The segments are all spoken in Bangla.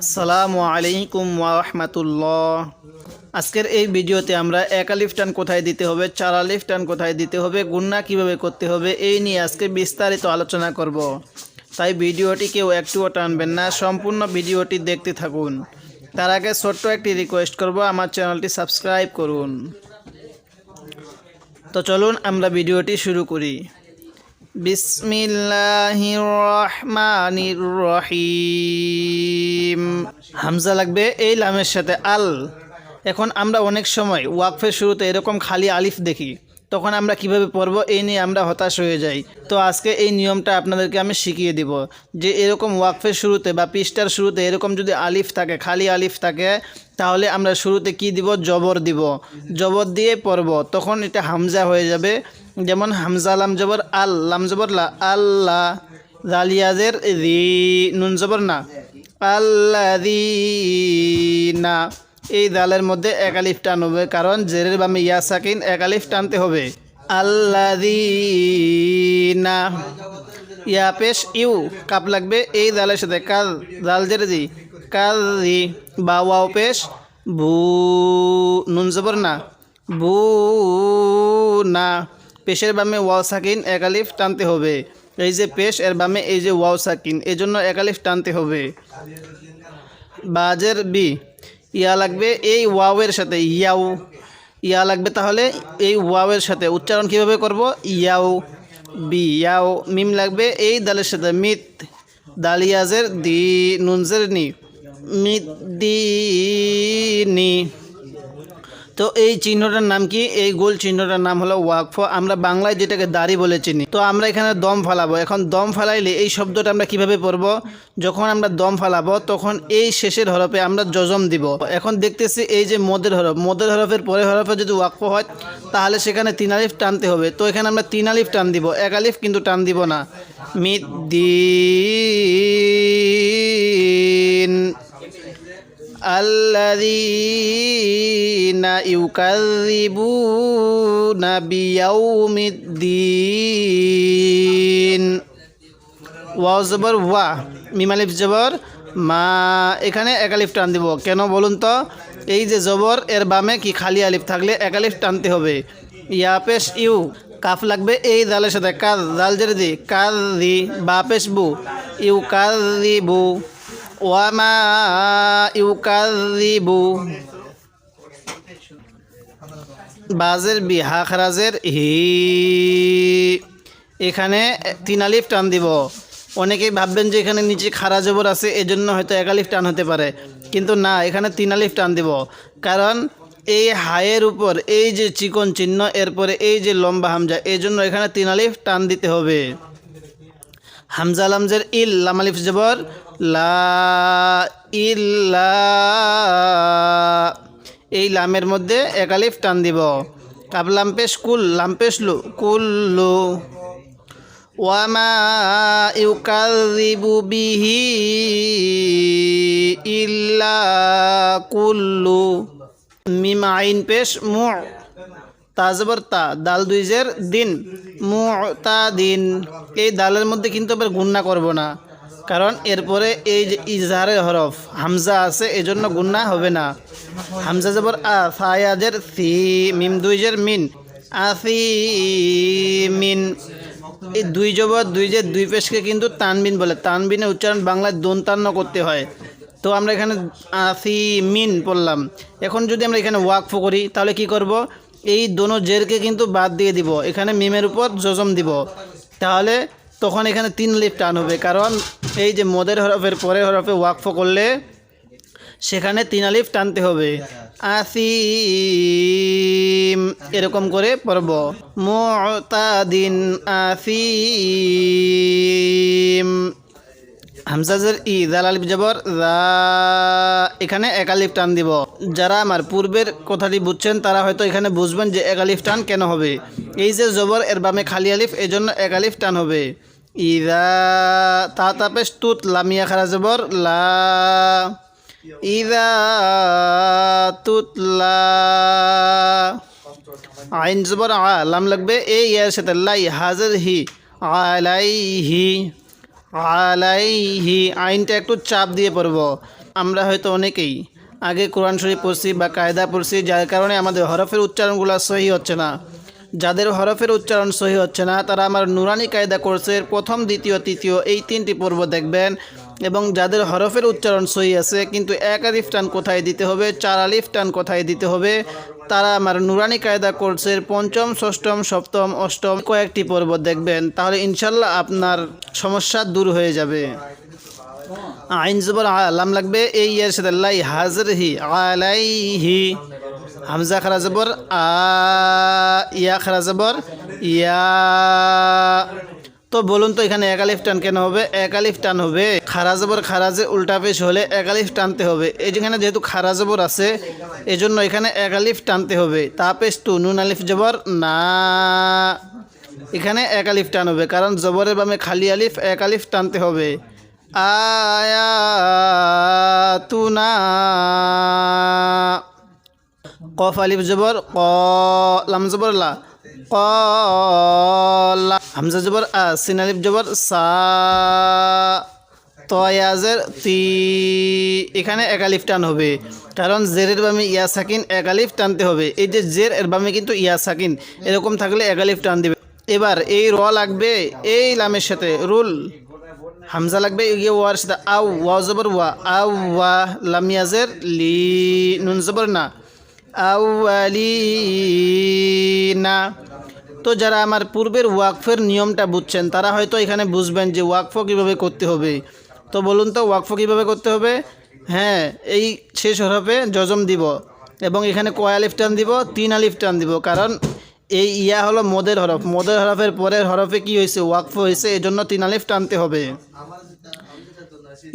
আসসালামু আলাইকুম ওয়ারহমাতুল্লাহ। আজকের এই ভিডিওতে আমরা এক আলিফ টান কোথায় দিতে হবে, চার আলিফ টান কোথায় দিতে হবে, গুন্না কীভাবে করতে হবে, এই নিয়ে আজকে বিস্তারিত আলোচনা করব। তাই ভিডিওটি কেউ একটুও টানবেন না, সম্পূর্ণ ভিডিওটি দেখতে থাকুন। তার আগে ছোট্ট একটি রিকোয়েস্ট করব, আমার চ্যানেলটি সাবস্ক্রাইব করুন। তো চলুন আমরা ভিডিওটি শুরু করি। বিসমিল্লাহির রহমানির রহিম। হামজা লাগবে, এই লামের সাথে আল। এখন আমরা অনেক সময় ওয়াকফের শুরুতে এরকম খালি আলিফ দেখি, তখন আমরা কীভাবে পড়ব এই নিয়ে আমরা হতাশ হয়ে যাই। তো আজকে এই নিয়মটা আপনাদেরকে আমি শিখিয়ে দিব, যে এরকম ওয়াকফের শুরুতে বা পৃষ্ঠার শুরুতে এরকম যদি আলিফ থাকে, খালি আলিফ থাকে, তাহলে আমরা শুরুতে কি দিব? জবর দিব। জবর দিয়ে পড়ব, তখন এটা হামজা হয়ে যাবে। যেমন হামজা, লাম, জবর, আল, লাম, জবর, লা আল্লাহ জালিয়াজের রি নুন, জবর, না। আল্লাদিনা এই দালের মধ্যে একালিফ টান হবে, কারণ জেরের বামে ইয়া সাকিন একালিফ টানতে হবে। আল্লাদিনা ইয়া পেশ, ইউ, কাপ লাগবে এই দালের সাথে। কাল, দাল জেরে জি। কাল রি বা, ওয়াও পেশ। ভু, নুন, জবর, না। ভু, না। পেশের বামে ওয়াও সাকিন, একালিফ টানতে হবে। এই যে পেশ, এর বামে এই যে ওয়াও সাকিন এই জন্য একালিফ টানতে হবে। বাজের বি, ইয়া লাগবে এই ওয়াওয়ের সাথে, ইয়াও। ইয়া লাগবে তাহলে এই ওয়াওয়ের সাথে। উচ্চারণ কীভাবে করব? ইয়াও। বি, ইয়াও। মিম লাগবে এই দালের সাথে, মিত দালিয়াজের দি, নুনজের নি। মিত দি, নি। তো এই চিহ্নটার নাম কি? এই গোল চিহ্নটার নাম হলো ওয়াকফ। আমরা বাংলায় যেটাকে দাড়ি বলে চিনি। তো আমরা এখানে দম ফালাবো। এখন দম ফালাইলে এই শব্দটা আমরা কীভাবে পড়ব? যখন আমরা দম ফালাবো, তখন এই শেষের হরফে আমরা যজম দিব। এখন দেখতেছি এই যে মদের হরফ। মদের হরফের পরে হরফে যদি ওয়াকফ হয়, তাহলে সেখানে তিন আলিফ টানতে হবে। তো এখানে আমরা তিন আলিফ টান দিব। এক আলিফ কিন্তু টান দিব না। মিদ দিন الذين يكذبون بيوم الدين ওয়াও জবর ওয়া মিমালিফ জবর মা এখানে একালিফ টান দিব কেন বলুন তো এই যে জবর এর বামে কি খালি আলিফ থাকলে একালিফ টানতে হবে ইয়া পেশ ইউ কাফ লাগবে এই দালের সাথে কাজ দাল জেরে দি কাজ দি বা পেশ বু ইউ কাজ দি বু ওয়ামা ইউকাযিবু বাজের বি হাখরাজের হি। এখানে তিন আলিফ টান দিব। অনেকেই ভাববেন যে এখানে নিচে খারা জবর আছে, এজন্য হয়তো এক আলিফ টান হতে পারে। কিন্তু না, এখানে তিন আলিফ টান দিব। কারণ এই হায়ের উপর, এই যে চিকন চিহ্ন, এরপরে এই যে লম্বা হামজা এই জন্য এখানে তিন আলিফ টান দিতে হবে। হামজা লামজের ইল লামালিফ জবর লা ইল্লা এই লামের মধ্যে একালিফ টান দিব। কাপ লাম্পেশ কুল লাম্পেশ লু, কুল্লু। ওয়ামা ইউকাযিবু বিহি ইল্লা কুল্লু। মিম আইন পেশ মু। তাজবর তা, দাল দুইজের দিন। মু তা দিন। এই দালের মধ্যে কিন্তু আবার গুন্না করব না। কারণ এরপরে এই যে ইজহারের হরফ, হামজা আছে, এজন্য গুন্না হবে না। হামজা জবর আ সি, মিম দুইজের মিন। আসি মিন। এই দুই জবর দুই যে দুই পেশকে কিন্তু তানবিন বলে। তানবিনের উচ্চারণ বাংলায় দন্তান্ন করতে হয়। তো আমরা এখানে আসি মিন পড়লাম। এখন যদি আমরা এখানে ওয়াকফ করি, তাহলে কি করব? এই দোনো জেরকে কিন্তু বাদ দিয়ে দিব। এখানে মিমের উপর জজম দিব। তাহলে তখন এখানে তিন লিফ টান হবে। কারণ এই যে মদের হরফের পরের হরফে ওয়াকফ করলে সেখানে তিন আলিফ টানতে হবে। আসিম, এরকম করে পড়ব। মুতাদিন আসিম। হামসাজের ই জাল আলিফ জবর, জা, এখানে একালিফ টান দিব। যারা আমার পূর্বের কথাটি বুঝছেন, তারা হয়তো এখানে বুঝবেন যে একালিফ টান কেন হবে। এই যে জবর, এর বামে খালি আলিফ এই জন্য একালিফ টান হবে। ইদা তা তাপেশ তুত, লামিয়া খারা জবর, লা। আইন জবর, আ, লাম লাগবে এই ইয়ার সাথে লাই, হাজার হি আলাইহি আলাইহি আইনটা একটু চাপ দিয়ে পড়ব। আমরা হয়তো অনেকেই আগে কোরআন শরীফ পড়ছি বা কায়দা পড়ছি, যার কারণে আমাদের হরফের উচ্চারণগুলো সহি হচ্ছে না। যাদের হরফের উচ্চারণ সহি হচ্ছে না, তারা আমার নুরানি কায়দা কোর্সের প্রথম, দ্বিতীয়, তৃতীয়, এই তিনটি পর্ব দেখবেন। এবং যাদের হরফের উচ্চারণ সহি আছে, কিন্তু এক আলিফ টান কোথায় দিতে হবে, চার আলিফ টান কোথায় দিতে হবে, তারা আমার নুরানি কায়দা কোর্সের পঞ্চম, ষষ্ঠম, সপ্তম, অষ্টম কয়েকটি পর্ব দেখবেন। তাহলে ইনশাল্লাহ আপনার সমস্যা দূর হয়ে যাবে। আইন জবর আলাম লাগবে। এই ইয়ার সাথে লাই হাজর হি আলাইহি। হামজা খারা জবর আ, ইয়া খারা ইয়া, তো বলুন তো এখানে একালিফ টান কেন হবে? একালিফ টান হবে। খারা জবর খারাজের উল্টা পেশ হলে একালিফ টানতে হবে। এই যেখানে যেহেতু খারা জবর আছে, এজন্য এখানে একালিফ টানতে হবে। তা পেশ তু, নুন আলিফ জবর, না। এখানে একালিফ টান হবে, কারণ জবরের বামে খালি আলিফ, এক আলিফ টানতে হবে। আয়াতুনা কফ আলিফ জবর, ক, লাম জবর, লা। কলা হামজা জবর, আ, সিন আলিফ জবর, সা, তি এখানে একালিফ টান হবে। কারণ জেরের বামে ইয়া সাকিন একালিফ টানতে হবে। এই যে জের, এর বামে কিন্তু ইয়া সাকিন। এরকম থাকলে একালিফ টান দিবে। এবার এই র লাগবে এই লামের সাথে, রুল। হামজা লাগবে ইয়ে ওয়ার সাথে আউ ওয়া জবর, ওয়া। আউ ওয়া লামিয়াজের লি, নুন জবর, না। আউয়ালিনা। তো যারা আমার পূর্বের ওয়াকফের নিয়মটা বুঝছেন, তারা হয়তো এখানে বুঝবেন যে ওয়াকফ কীভাবে করতে হবে। তো বলুন তো, ওয়াকফ কীভাবে করতে হবে? হ্যাঁ এই শেষ হরফে জজম দিব এবং এখানে কয় আলিফ টান দিব? তিন আলিফ টান দিব, কারণ এই ইয়া হলো মদের হরফ। মদের হরফের পরের হরফে কি হয়েছে? ওয়াকফ হয়েছে, এজন্য তিন আলিফ টানতে হবে।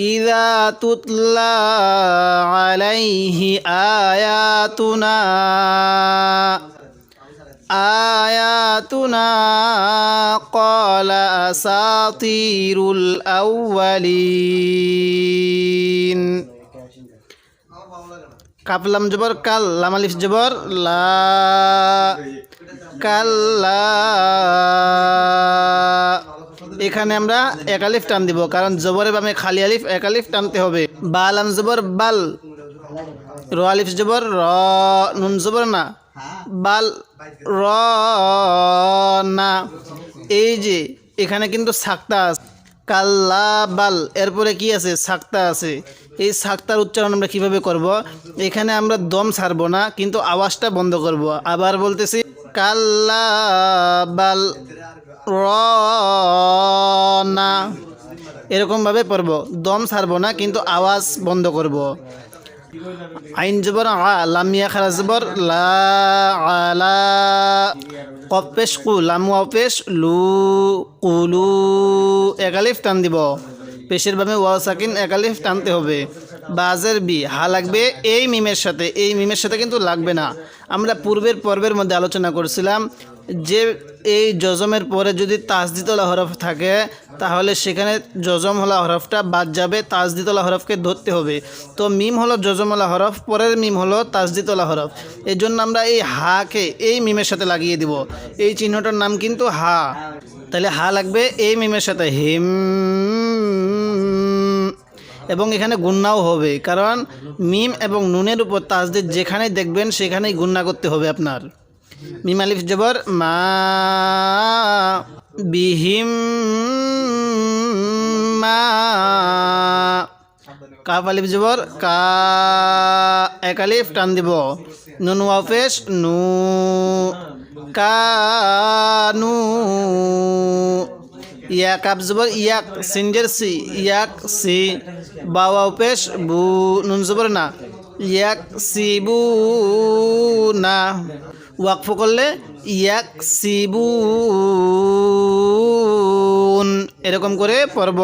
ইদা তুতলা আলাইহি আয়াতুনা আয়াতুনা কলা সাতিরুল আউয়ালিন কাপলাম জবর কাল লামালিফ জবর লা কাল্লা এখানে আমরা একালিফ টান দিব, কারণ জবরে বামে খালি আলিফ একালিফ টানতে হবে। বালাম জবর, বাল। র আলিফ জবর, র, নুন জবর না। বাল, র, না। এই যে, এখানে কিন্তু সাক্তা আছে। কাল্লা, বাল, এরপরে কি আছে? সাক্তা আছে। এই সাক্তার উচ্চারণ আমরা কীভাবে করব? এখানে আমরা দম ছাড়বো না, কিন্তু আওয়াজটা বন্ধ করব। আবার বলতেছি, কাল্লা, বাল। রনা এরকমভাবে পড়ব। দম ছাড়বো না, কিন্তু আওয়াজ বন্ধ করব। আইন জবর, আ লামিয়া খারা জবর, লা আলা কপেশ কু লামু অপেশ, লু, কুলু একালিফ টান দিব। পেশের ভাবে ওয়াও সাকিন একালিফ টানতে হবে। বাজের বি, হা লাগবে এই মিমের সাথে। এই মিমের সাথে কিন্তু লাগবে না। আমরা পূর্বের পর্বের মধ্যে আলোচনা করছিলাম যে এই জজমের পরে যদি তাজদিতলা হরফ থাকে, তাহলে সেখানে জজম হলা হরফটা বাদ যাবে তাজদিতলা হরফকে ধরতে হবে। তো মিম হলো জজমলা হরফ, পরের মিম হলো তাজদিতলা হরফ। এই জন্য আমরা এই হাকে এই মিমের সাথে লাগিয়ে দিব। এই চিহ্নটার নাম কিন্তু হা। তাহলে হা লাগবে এই মিমের সাথে, হিম। এবং এখানে গুন্নাও হবে, কারণ মিম এবং নুনের উপর তাজদের যেখানে দেখবেন, সেখানেই গুন্না করতে হবে আপনার। মিম আলিফ জবর, মা বিহিম মা কাফ আলিফ জবর, কা এক আলিফ, টান দিব। নুন ওয়াফেশ নু কানু ইয়া কাপ জবর, ইয়াক সিনজের সি, ইয়াক সি পেশ, বু, নুন জবর না, ইয়াক সি, বু, না। ওয়াকফ করলে ইয়াক সিবু এরকম করে পড়ব।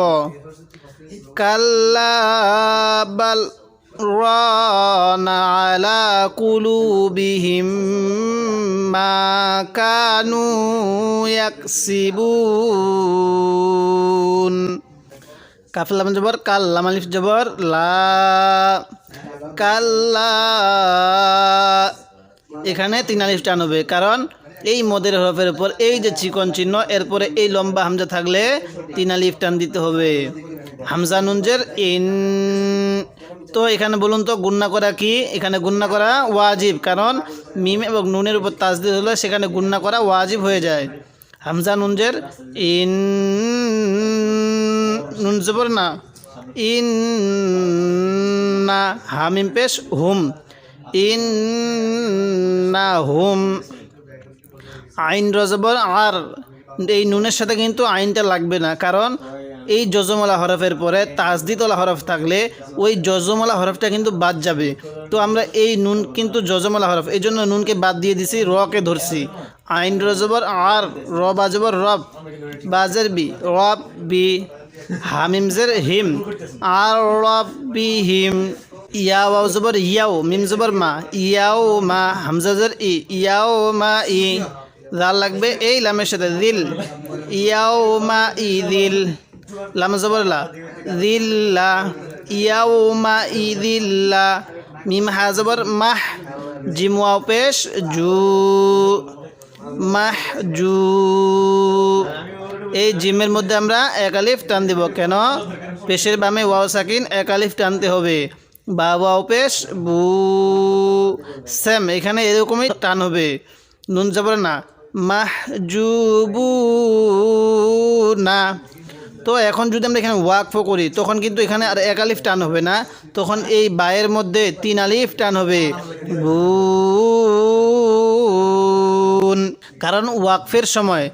কাল্লা বাল রানা আলা কুলুবিহিম মা কানু ইয়াকসিবুন। কাফলাম জবর কাল লাম আলিফ জবর, লা কাল্লা এখানে তিন আলিফ হবে কারণ এই মদের হরফের উপর এই যে চিকন চিহ্ন, এরপরে এই লম্বা হামজা থাকলে তিন আলিফ টান দিতে হবে। হামজা নুনজের ইন। তো এখানে বলুন তো, গুন্না করা কি? এখানে গুন্না করা ওয়াজিব, কারণ মিম এবং নুনের উপর তাজদিদ হলে সেখানে গুন্না করা ওয়াজিব হয়ে যায়। হামজা নুনজের ইন। নুন না। ইন না, হামিম পেশ হুম। ইন না হুম আইন রজবর আর এই নুনের সাথে কিন্তু আইনটা লাগবে না, কারণ এই যজমলা হরফের পরে তাজদিতলা হরফ থাকলে ওই যজমলা হরফটা কিন্তু বাদ যাবে। তো আমরা এই নুন কিন্তু যজমলা হরফ, এই জন্য নুনকে বাদ দিয়ে দিছি, রকে ধরছি। আইন রজবর আর, র বাজবর রব, বাজের বি, রব বি, হামিমজের হিম, আর রব বি হিম। ইয়া ওয়াও জবর ইয়াও, মিম জবর মা, ইয়াও মা হামজাজের ই, ইয়াও মা ই জাল লাগবে এই লামের সাথে, দিল, ইয়াও মা ই, দিল, লাম জবর লা দিল্লা ইয়াও মা ই দিল্লা মিম হা জবর মাহ, জিম ওয়াও পেশ, জু, মাহ, জু। এই জিমের মধ্যে আমরা এক আলিফ টান দিব, কেন? পেশের বামে ওয়াও সাকিন এক আলিফ টানতে হবে। বা ওয়াও পেশ, বু, সেম, এখানে এরকমই টান হবে। নুন জবর না মাহজুবু না তো এখন যদি আমরা এখানে ওয়াকফ করি, তখন কিন্তু এখানে আর এক আলিফ টান হবে না, তখন এই বায়ের মধ্যে তিন আলিফ টান হবে। বু কারণ ওয়াকফের সময়,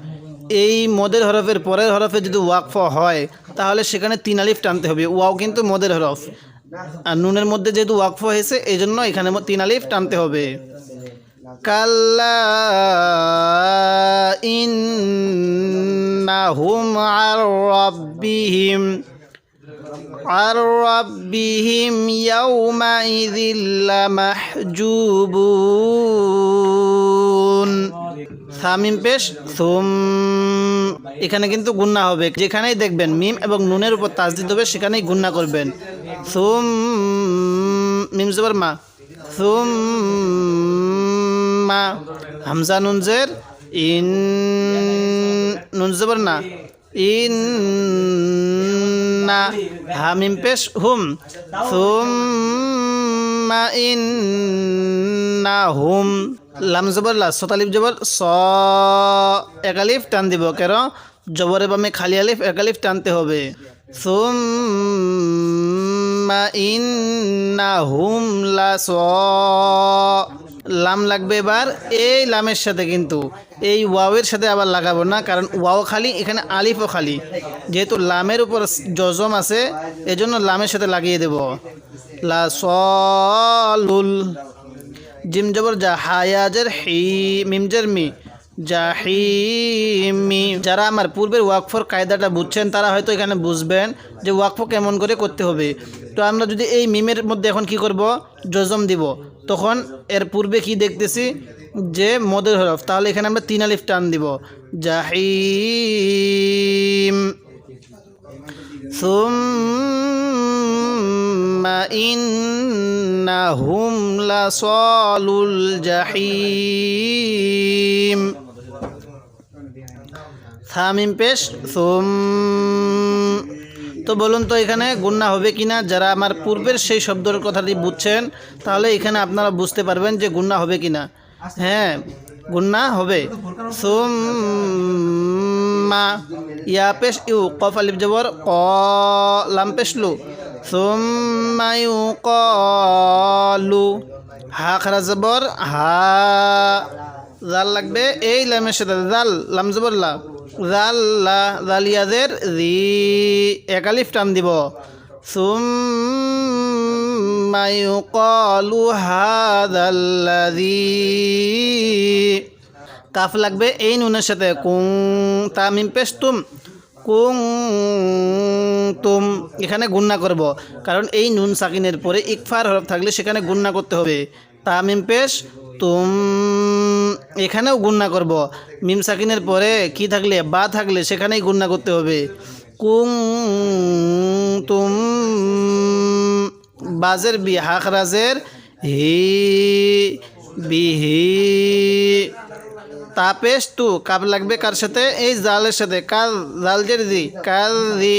এই মদের হরফের পরের হরফে যদি ওয়াকফ হয়, তাহলে সেখানে তিন আলিফ টানতে হবে। ওয়াও কিন্তু মদের হরফ। আর নুনের মধ্যে যেহেতু ওয়াকফ হয়েছে এই জন্য এখানে তিন আলিফ টানতে হবে। কাল্লা ইন্নাহুম আর রাব্বিহিম আর রাব্বিহিম ইয়াউমাইযিল লামাহজুবুন। সামিম পেশ, সুম, এখানে কিন্তু গুন্না হবে। যেখানেই দেখবেন মিম এবং নুনের উপর তাজদিদ হবে, সেখানেই গুন্না করবেন। সুম, মিম জবর মা। সুম, মা। হামজা নুনজের ইন, নুন জবর না। ইন, না। হামিম পেশ, হুম। সুম না, হুম। লাম জবর লা সতালিফ জবর স একালিফ টান দিব কেন জবরের বামে খালি আলিফ একালিফ টানতে হবে। সুম্মা ইন্নাহুম লাস লাম লাগবে এবার এই লামের সাথে কিন্তু। এই ওয়াওয়ের সাথে আবার লাগাবো না, কারণ ওয়াও খালি, এখানে আলিফও খালি। যেহেতু লামের উপর জজম আছে, এজন্য লামের সাথে লাগিয়ে দেব। লা সলুল জিম জবর যা হায়াজের হি মিমজের মি। জাহিমি যারা আমার পূর্বের ওয়াকফর কায়দাটা বুঝছেন, তারা হয়তো এখানে বুঝবেন যে ওয়াকফ কেমন করে করতে হবে। তো আমরা যদি এই মিমের মধ্যে এখন কি করব? জজম দিব। তখন এর পূর্বে কি দেখতেছি? যে মদের হরফ। তাহলে এখানে আমরা তিন আলিফ টান দিব। জাহিম ثم إنهم لصال الجحيم থামিম পেশ সোম তো বলুন তো এখানে গুন্না হবে কিনা যারা আমার পূর্বের সেই শব্দের কথাটি বুঝছেন তাহলে এখানে আপনারা বুঝতে পারবেন যে গুন্না হবে কিনা হ্যাঁ গুন্না হবে সোম মা ইয়া পেশ ইউ কফ আলিফ জবর ক লাম পেশ লু সোম ইউ কলু হা খারা জবর হা জাল লাগবে এই লামের সাথে জাল লাম জবর লা জাল লা জালিয়াদের রি একালিফ টান দিব সুম্মা ইউকালু হাদাল্লাযী কাফ লাগবে, এই নুনের সাথে। কুং তামিম পেশ তুম, কুং তুম। এখানে গুন্না করব, কারণ এই নুন সাকিনের পরে ইকফার হরফ থাকলে সেখানে গুন্না করতে হবে। তামিম পেশ তুম, এখানেও গুন্না করব। মিম সাকিনের পরে কি থাকলে, বা থাকলে সেখানেই গুন্না করতে হবে। কুং তুম, বাজের বি হাকরাজের হি বিহি তাপেশ তু কাপ লাগবে কার সাথে? এই জালের সাথে। কাল জাল জের দি, কাল দি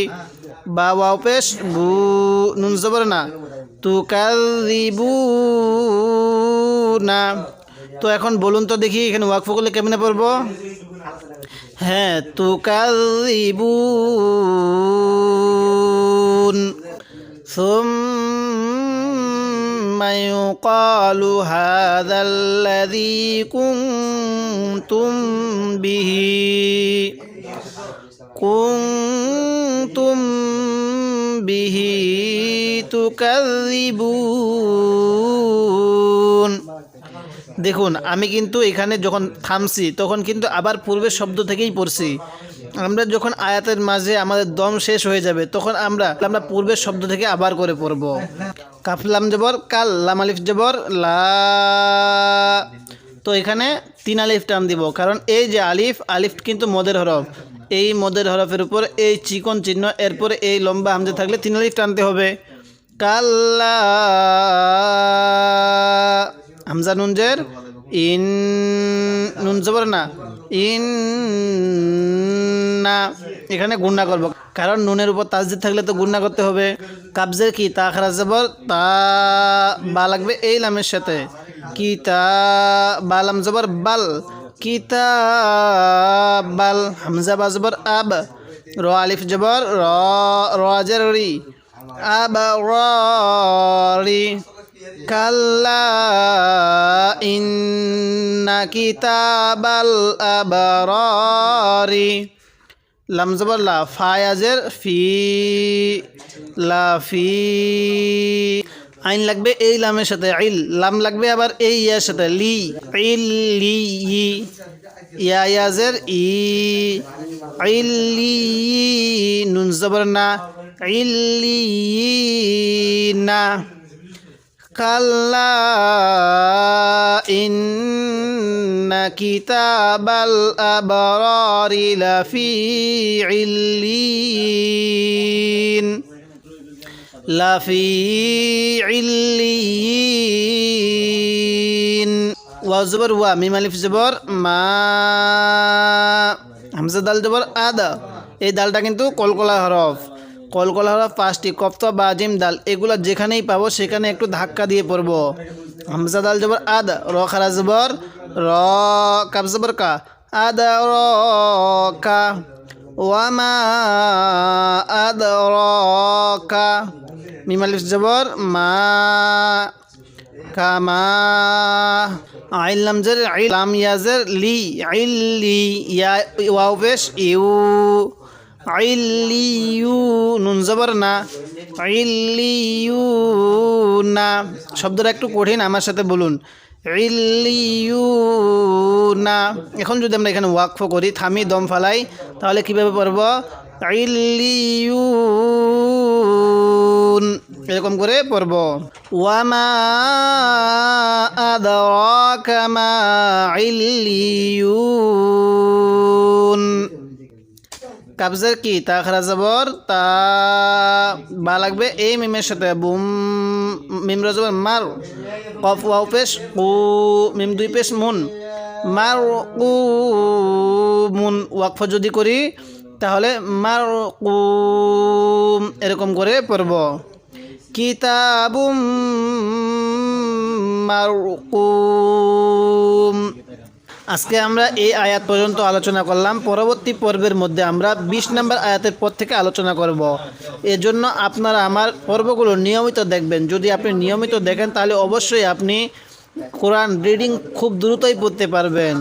বা ওয়াও পেশ, বু, নুন জবর না। তু কাল দিবু না। তো এখন বলুন তো দেখি এখানে ওয়াকফ করলে কেমনে পড়ব? হ্যাঁ তু কাল তুকাযিবুন ثم يقال هذا الذي كنتم به كنتم به تكذبون দেখুন আমি কিন্তু এখানে যখন থামছি তখন কিন্তু আবার পূর্বের শব্দ থেকেই পড়ছি আমরা যখন আয়াতের মাঝে আমাদের দম শেষ হয়ে যাবে, তখন আমরা আমরা পূর্বের শব্দ থেকে আবার করে পড়ব। কাফলাম জবর, কাল, লাম আলিফ জবর, লা। তো এখানে তিন আলিফ টান দিব, কারণ এই যে আলিফ আলিফ কিন্তু মদের হরফ। এই মদের হরফের উপর এই চিকন চিহ্ন, এরপরে এই লম্বা হামজা থাকলে তিন আলিফ টানতে হবে। কাল্লা। হামজা নুনজের ইন, নুন জবর না, ইন না, এখানে গুন্না করব। কারণ নুনের উপর তাজদিদ থাকলে তো গুন্না করতে হবে। কাবজের কি? তা খারাজ তা বা লাগবে এই লামের সাথে। কি তা বালাম জবর বাল। কিতা বাল। হামজা বা জবর আব। র আলিফ জবর র রাজের রি। আব রি কাল্লা ইন্না কিতাবাল আবরারি লাম জবর লা ফায়াজের ফি, লা ফি। আইন লাগবে এই লামের সাথে, ইল। লাম লাগবে আবার এই ইয়ার সাথে, লি। ইল, লি, ই। ইয়া, ইয়াজের ই। ইল, লি নুন জবর না। ইল, লি না। কিতাবাল আবরারি লাফি ইল্লিন। লাফি ইল্লিন। ওয়া জবর ওয়া, মিম আলিফ জবর, মা হামজা দাল জবর, আদা। এই দালটা কিন্তু কলকলা হরফ। কলকলা হরফ পাঁচটি, কপ্ত বা জিম দাল এগুলো যেখানেই পাবো সেখানে একটু ধাক্কা দিয়ে পড়ব। হামজা, দাল, জবর, আদ, র, খারা, জবর, র কাব জবর, কা। আদ, র, কা। ওয়ামা আদ, র, কা। মিমালিফ জবর, মা কামা আইল লামজের আইলাম ইয়াজের লি, আইলি ইয়া, ওয়াও পেশ ইউ। আইলিউ নুন জবর না। আইলিউ না শব্দটা একটু কঠিন, আমার সাথে বলুন। ইলিউ না এখন যদি আমরা এখানে ওয়াকফ করি, থামি, দম ফালাই, তাহলে কীভাবে পড়ব? ইলিউ এরকম করে পড়ব। ওয়ামা আদরাকা মা ইলিউন কাবজের কি? তা খারা জবর, তা বা লাগবে এই মিমের সাথে। বুম, মিম জবর, মার, কফ, ওয়াও, পেশ, কু, মিম দুই পেশ, মুন। মার, কু, মুন ওয়াকফ যদি করি, তাহলে মার কুম এরকম করে পড়ব। কিতাবুম মারকুম আজকে আমরা এই আয়াত পর্যন্ত আলোচনা করলাম। পরবর্তী পর্বের মধ্যে আমরা বিশ নম্বর আয়াতের পর থেকে আলোচনা করব। এজন্য আপনারা আমার পর্বগুলো নিয়মিত দেখবেন। যদি আপনি নিয়মিত দেখেন, তাহলে অবশ্যই আপনি কোরআন রিডিং খুব দ্রুতই পড়তে পারবেন।